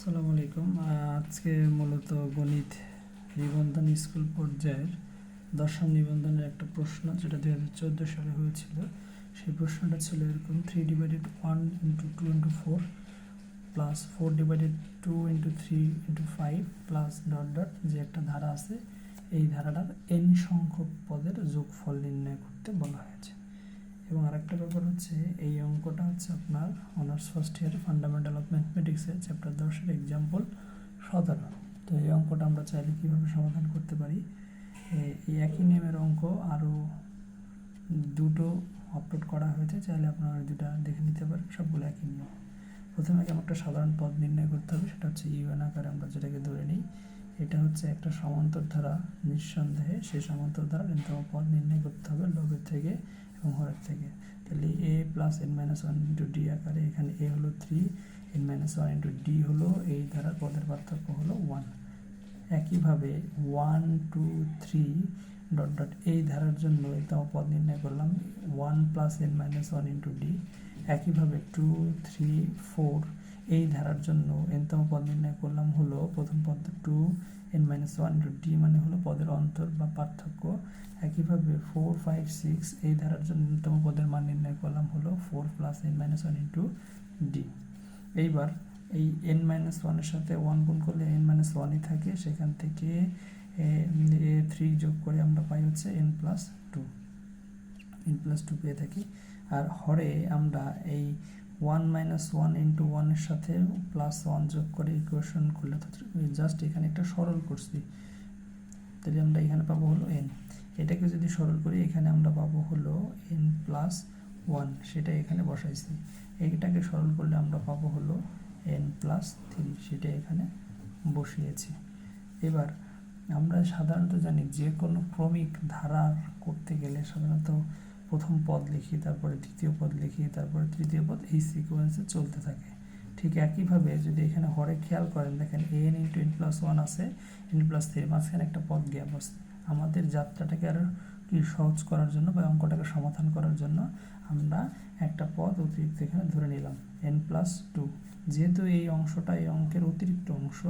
আসসালামু আলাইকুম আজকে মূলত গণিত নিবন্ধন স্কুল পর্যায়ের দশম নিবন্ধনের একটা প্রশ্ন, যেটা দুই হাজার চোদ্দ সালে হয়েছিল। সেই প্রশ্নটা ছিল এরকম three divided one into two into four plus four divided two into three into five plus dot dot যে একটা ধারা আছে, এই ধারাটার এন সংখ্যক পদের যোগফল নির্ণয় করতে বলা হয়েছে। এবং আরেকটা ব্যাপার হচ্ছে, এই অঙ্কটা হচ্ছে আপনার honours first year fundamental of ম্যাথমেটিক্সের chapter দশের এক্সাম্পল সতেরো তো এই অঙ্কটা আমরা চাইলে কীভাবে সমাধান করতে পারি? এই একই নিয়মের অঙ্ক আরও দুটো আপলোড করা হয়েছে, চাইলে আপনারা দুটা দেখে নিতে পারেন, সবগুলো একই নিয়ম। প্রথমে কেমন একটা সাধারণ পদ নির্ণয় করতে হবে, সেটা হচ্ছে ইউএন আকারে আমরা যেটাকে ধরে নিই, এটা হচ্ছে একটা সমান্তর ধারা, নিঃসন্দেহে সেই সমান্তর ধারা ন্যূনতম পদ নির্ণয় করতে হবে লবের থেকে এবং থেকে। তাহলে A plus N minus one into D আকারে এখানে এ হলো three N minus one into D হলো এই ধারার পদের পার্থক্য হলো ওয়ান একইভাবে one two three dot dot এই ধারার জন্য এটাও পদ নির্ণয় করলাম। One plus N minus one into D একইভাবে টু থ্রি ফোর এই ধারার জন্য এনতম পদ নির্ণয় করলাম হলো প্রথম পদ two N minus one into D মানে হলো পদের অন্তর বা পার্থক্য। একইভাবে ফোর ফাইভ সিক্স এই ধারার জন্য ন্যূনতম পদের মান নির্ণয় করলাম হলো four plus N minus one into D এইবার এই এন মাইনাস ওয়ানের সাথে ওয়ান গুণ করলে এন মাইনাস ওয়ানই থাকে, সেখান থেকে এ থ্রি যোগ করে আমরা পাই হচ্ছে N plus two N plus two পেয়ে থাকি। আর হরে আমরা এই ওয়ান মাইনাস ওয়ান ইন্টু ওয়ানের সাথে প্লাস ওয়ান যোগ করে ইকুয়েশন করলে জাস্ট এখানে একটা সরল করছি। তাহলে আমরা এখানে পাবো হলো এন এটাকে যদি সরল করি, এখানে আমরা পাবো হলো এন প্লাস ওয়ান সেটা এখানে বসাইছি। এইটাকে সরল করলে আমরা পাবো হলো এন প্লাস থ্রি সেটা এখানে বসিয়েছি। এবার আমরা সাধারণত জানি যে কোনো ক্রমিক ধারা করতে গেলে সাধারণত প্রথম পদ লিখি, তারপরে দ্বিতীয় পদ লিখি, তারপরে তৃতীয় পদ, এই সিকোয়েন্সে চলতে থাকে। ঠিক একইভাবে যদি এখানে হরে খেয়াল করেন, দেখেন N into N plus one আছে এন প্লাস থ্রি মাঝখানে একটা পদ গ্যাপ আছে। আমাদের যাত্রাটাকে আরও কি সহজ করার জন্য বা অঙ্কটাকে সমাধান করার জন্য আমরা একটা পদ অতিরিক্ত এখানে ধরে নিলাম এন প্লাস টু যেহেতু এই অংশটা এই অঙ্কের অতিরিক্ত অংশ,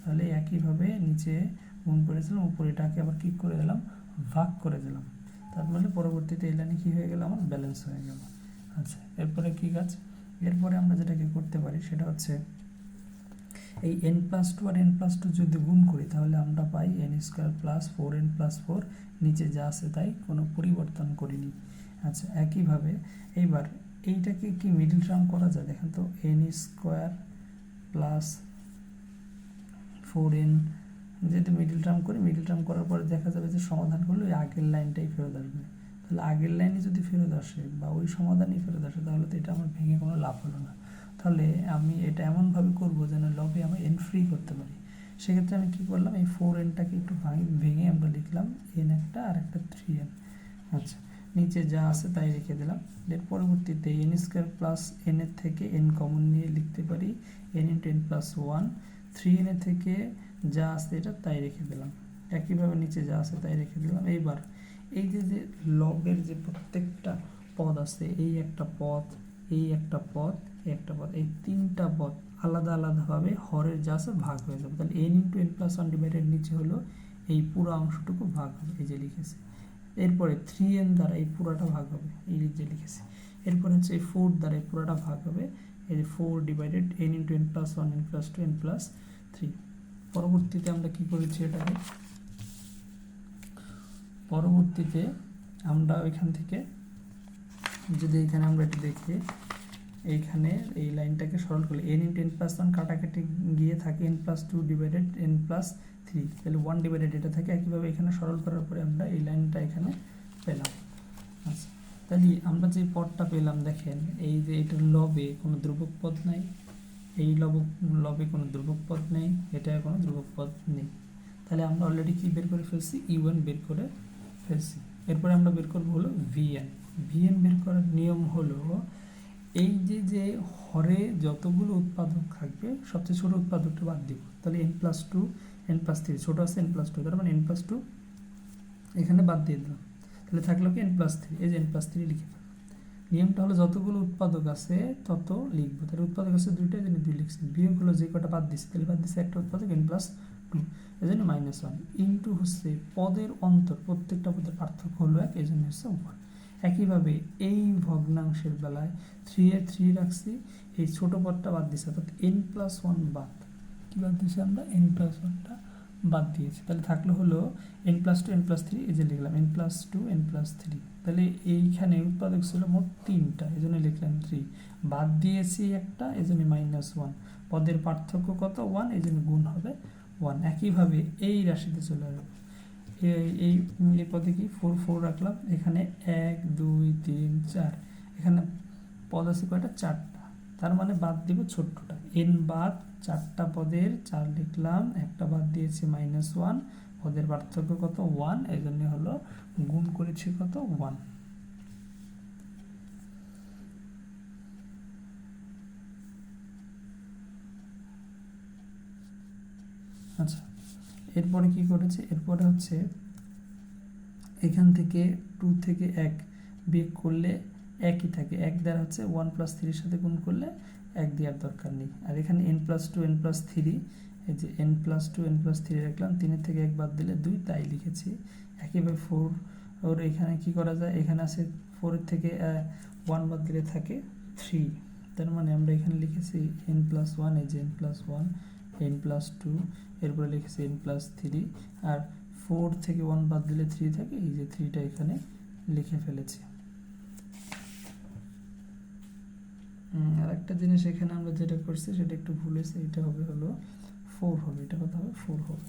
তাহলে একইভাবে নিচে গুণ করেছিলাম, উপরে এটাকে আবার কী করে দিলাম? ভাগ করে দিলাম। তার মানে পরবর্তীতে এই লাইনে কী হয়ে গেল? আমার ব্যালেন্স হয়ে গেল। আচ্ছা এরপরে কী কাজ? এরপরে আমরা যেটাকে করতে পারি সেটা হচ্ছে এই এন প্লাস টু আর এন প্লাস টু যদি গুণ করি, তাহলে আমরা পাই N square plus four N plus four নিচে যা আছে তাই কোনো পরিবর্তন করিনি। আচ্ছা একইভাবে এইবার এইটাকে কি মিডিল টার্ম করা যায়? দেখেন তো N square plus four N যেহেতু মিডিল টার্ম করি মিডিল টার্ম করার পরে দেখা যাবে যে সমাধান করলে ওই আগের লাইনটাই ফেরত আসবে। তাহলে আগের লাইনে যদি ফেরত আসে বা ওই সমাধানই ফেরত আসে, তাহলে তো এটা আমার ভেঙে কোনো লাভ হলো না। তাহলে আমি এটা এমনভাবে করব যেন লবে আমি এন ফ্রি করতে পারি। সেক্ষেত্রে আমি কী করলাম, এই ফোর এনটাকে একটু ভাঙি, ভেঙে আমরা লিখলাম এন একটা, আর একটা থ্রি এন আচ্ছা নিচে যা আছে তাই রেখে দিলাম। এর পরবর্তীতে এন স্কোয়ার প্লাস এন এর থেকে এন কমন নিয়ে লিখতে পারি। N into N plus one three N এর থেকে যা আছে এটা তাই রেখে দিলাম। একইভাবে নিচে যা আছে তাই রেখে দিলাম। এইবার এই যে যে লবের যে প্রত্যেকটা পদ আছে, এই একটা পদ, এই একটা পদ, এই একটা পদ, এই তিনটা পদ আলাদা আলাদাভাবে হরের যা আছে ভাগ হয়ে যাবে। তাহলে N into N plus one divided নিচে হলো এই পুরো অংশটুকু ভাগ হবে, এই যে লিখেছে। এরপরে থ্রি এন দ্বারা এই পুরোটা ভাগ হবে, এই যে লিখেছে। এরপরে হচ্ছে এই ফোর দ্বারা এই পুরোটা ভাগ হবে, এই যে four divided n into n plus one n plus two n plus three পরবর্তীতে আমরা কি করেছি এটাকে? পরবর্তীতে আমরা ওইখান থেকে, যদি এখানে আমরা এটা দেখি, এইখানে এই লাইনটাকে সরল করলে n into n plus one কাটাকাটি গিয়ে থাকে n plus two divided n plus three তাহলে ওয়ান ডিভাইডেড এটা থাকে, একইভাবে এখানে সরল করার পরে আমরা এই লাইনটা এখানে পেলাম। আচ্ছা তাহলে আমরা যে পদটা পেলাম, দেখেন, এই যে এটার লবে কোনো ধ্রুবক পদ নাই। এই লব লবে কোনো ধ্রুবক পদ নেই এটা কোনো ধ্রুবক পদ নেই। তাহলে আমরা অলরেডি কি বের করে ফেলছি? ইউএন বের করে ফেলছি। এরপরে আমরা বের করব হলো ভিএন ভিএন বের করার নিয়ম হলো, এই যে যে হরে যতগুলো উৎপাদক থাকবে, সবচেয়ে ছোটো উৎপাদকটা বাদ দিব। তাহলে n plus two n plus three ছোটো আছে এন প্লাস টু তার মানে এন প্লাস টু এখানে বাদ দিয়ে দিলাম। তাহলে থাকল কি এন প্লাস থ্রি এই যে এন প্লাস থ্রি লিখে নিয়মটা হলো যতগুলো উৎপাদক আছে তত লিখব। তাহলে উৎপাদক আছে দুইটা জন্য দুই লিখছি। বিয়োগ হলো যে কটা বাদ দিচ্ছে তাহলে বাদ দিচ্ছে একটা উৎপাদক এন প্লাস টু এই জন্য মাইনাস ওয়ান ইন্টু হচ্ছে পদের অন্তর, প্রত্যেকটা পদের পার্থক্য হলো এক এই জন্য হচ্ছে ওয়ান একইভাবে এই ভগ্নাংশের বেলায় থ্রি এর থ্রি রাখছি, এই ছোট পদটা বাদ দিচ্ছে অর্থাৎ এন প্লাস ওয়ান বাদ। কী বাদ দিয়েছি আমরা? এন প্লাস ওয়ানটা বাদ দিয়েছি। তাহলে থাকল হলো n plus two n plus three এই যে লিখলাম n plus two n plus three তাহলে এইখানে উৎপাদক ছিল মোট তিনটা, এই জন্য লিখলাম থ্রি বাদ দিয়েছি একটা, এই জন্য মাইনাস ওয়ান পদের পার্থক্য কত? ওয়ান এই জন্য গুণ হবে ওয়ান একইভাবে এই রাশিতে চলে আসবে। এই এই পদে কি? ফোর ফোর রাখলাম। এখানে এক, দুই, তিন, চার। এখানে পদ আছে কয়টা? চারটা। তার মানে বাদ দিব ছোট্টটা। এন বাদ চারটা পদের চার লিখলাম, একটা বাদ দিয়েছি মাইনাস ওয়ান পদের পার্থক্য কত? ওয়ান এই জন্য হলো গুণ করেছি কত? ওয়ান আচ্ছা এরপরে কি করেছে? এরপরে হচ্ছে এখান থেকে টু থেকে এক বিয়োগ করলে একই থাকে। এক দ্বারা হচ্ছে ওয়ান প্লাস থ্রির সাথে গুণ করলে এক দেওয়ার দরকার নেই। আর এখানে n plus two n plus three এই যে n plus two n plus three রাখলাম, তিনের থেকে এক বাদ দিলে দুই, তাই লিখেছি। একইভাবে ফোর ওর এখানে কি করা যায়? এখানে আছে ফোরের থেকে ওয়ান বাদ দিলে থাকে থ্রি তার মানে আমরা এখানে লিখেছি এন প্লাস ওয়ান এই যে n plus one n plus two এরপরে লিখেছি এন প্লাস থ্রি আর ফোর থেকে ওয়ান বাদ দিলে থ্রি থাকে, এই যে থ্রিটা এখানে লিখে ফেলেছি। আর একটা জিনিস এখানে আমরা যেটা করছি, সেটা একটু ভুল হয়েছে এটা হবে হলো ফোর হবে, এটা কত হবে ফোর হবে।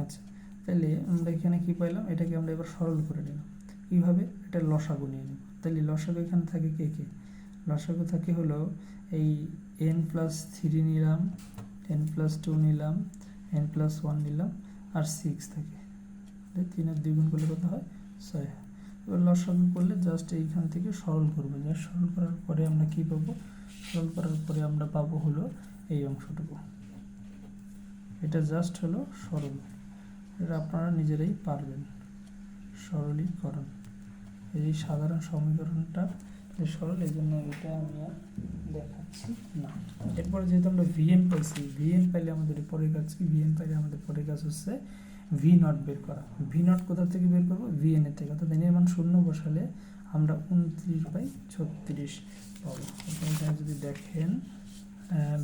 আচ্ছা তাহলে আমরা এখানে কি পাইলাম? এটাকে আমরা এবার সরল করে নিলাম। কীভাবে? এটা লসাগু নিয়ে নেব তাহলে লসাগু এখানে থাকে কে কে? লসাগু থাকে হলো এই এন প্লাস থ্রি নিলাম এন প্লাস টু নিলাম এন প্লাস ওয়ান নিলাম, আর সিক্স থাকে। তিন আর দ্বিগুণ করলে কত হয়? ছয় হয়। এবার লসাগু করলে জাস্ট এইখান থেকে সরল করব। জাস্ট সরল করার পরে আমরা কি পাবো? সরল করার পরে আমরা পাবো হলো এই অংশটুকু। এটা জাস্ট হলো সরল। এটা আপনারা নিজেরাই পারবেন। সরলীকরণ। এই সাধারণ সমীকরণটা যে সরল, এই জন্য এটা আমি আর দেখাচ্ছি না। এরপরে যেহেতু আমরা ভিএন পাইছি ভিএন পাইলে আমাদের পরের কাজ কি? ভিএন পাইলে আমাদের পরের কাজ হচ্ছে ভি নট বের করা। ভি নট কোথা থেকে বের করব? ভিএন এর থেকে। অর্থাৎ এন এর মান শূন্য বসালে আমরা উনত্রিশ বাই ছত্রিশ পাবো। এখানে যদি দেখেন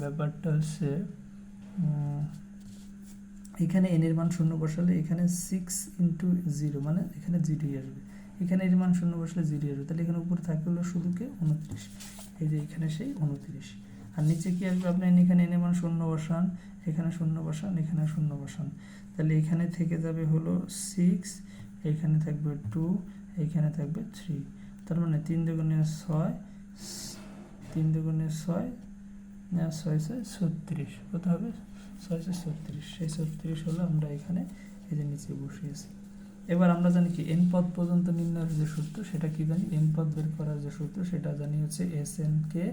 ব্যাপারটা হচ্ছে এখানে এন এর মান শূন্য বসালে এখানে সিক্স ইন্টু জিরো মানে এখানে জিরোই আসবে। এখানে এর মান শূন্য বসলে জিরো আসবে। তাহলে এখানে উপরে থাকবে হলো শুধু কে? উনত্রিশ। এই যে এখানে সেই উনত্রিশ। আর নিচে কি আসবে? আপনি এখানে এনে মান শূন্য বসান, এখানে শূন্য বসান, এখানে শূন্য বসান। তাহলে এখানে থেকে যাবে হলো সিক্স এখানে থাকবে টু এইখানে থাকবে থ্রি তার মানে তিন দুগুণে ছয়, তিন দুগুণে ছয় ছয় ছয় ছত্রিশ। কত হবে? ছয় ছয় ছত্রিশ। সেই ছত্রিশ হলো আমরা এখানে এই যে নিচে বসিয়েছি। এবার আমরা জানি কি এন পদ পর্যন্ত নির্ণয়ের যে সূত্র, সেটা কি জানি? এন পদ বের করার যে সূত্র, সেটা জানি হচ্ছে এস এন কে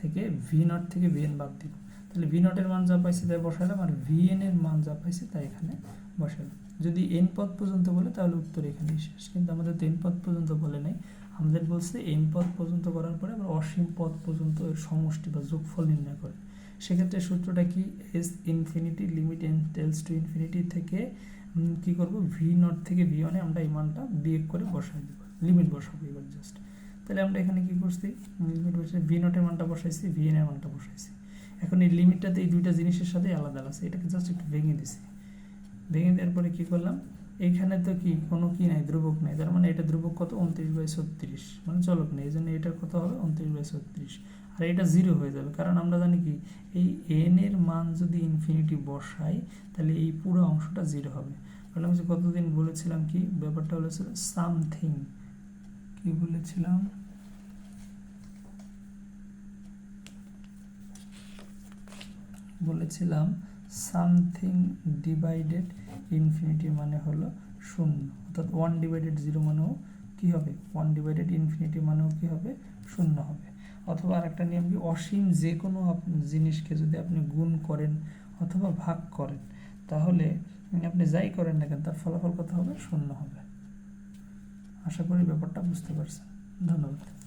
থেকে ভি নট থেকে ভি এন বাদ দিব তাহলে ভি নটের মান যা পাইছি তাই বসালাম আর ভি এন এর মান যা পাইছি তাই এখানে বসালাম যদি এন পদ পর্যন্ত বলে, তাহলে উত্তর এখানেই শেষ। কিন্তু আমাদের তো এন পদ পর্যন্ত বলে নাই। আমাদের বলছে এন পদ পর্যন্ত করার পরে আবার অসীম পদ পর্যন্ত এর সমষ্টি বা যোগফল নির্ণয় করে। সেক্ষেত্রে সূত্রটা কি? S infinity limit n tends to infinity থেকে কি করব? ভি নট থেকে ভি ওয়ানে আমরা এই মানটা বিয়োগ করে বসাই দেবো। লিমিট বসাবো এবার জাস্ট তাহলে আমরা এখানে কি করছি? লিমিট বসে ভি নটের মানটা বসাইছি ভি এন এর মানটা বসাইছি। এখন এই লিমিটটাতে এই দুইটা জিনিসের সাথে আলাদা আলাদা এটাকে জাস্ট একটু ভেঙে দিছি। ভেঙে দেওয়ার পরে কী করলাম? এইখানে তো কি, কোনো কি নাই, ধ্রুবক নাই, তার মানে এটা ধ্রুবক কত? উনত্রিশ বাই ছত্রিশ। মানে চলক নেই এই জন্য এটার কত হবে? উনত্রিশ বাই ছত্রিশ। আর এটা জিরো হয়ে যাবে, কারণ আমরা জানি কি, এই এন এর মান যদি ইনফিনিটি বসাই, তাহলে এই পুরো অংশটা জিরো হবে। কারণ আমি কতদিন বলেছিলাম কি, ব্যাপারটা হলো সামথিং কি বলেছিলাম? বলেছিলাম সামথিং ডিভাইডেড ইনফিনিটি মানে হলো শূন্য। অর্থাৎ ওয়ান ডিভাইডেড জিরো মানেও কী হবে? ওয়ান ডিভাইডেড ইনফিনিটি মানেও কী হবে? শূন্য হবে। অথবা আরেকটা নিয়ম কি? অসীম যে কোনো জিনিসকে যদি আপনি গুণ করেন অথবা ভাগ করেন, তাহলে আপনি যাই করেন না কেন, তার ফলাফল কত হবে? শূন্য হবে। আশা করি ব্যাপারটা বুঝতে পারছেন। ধন্যবাদ।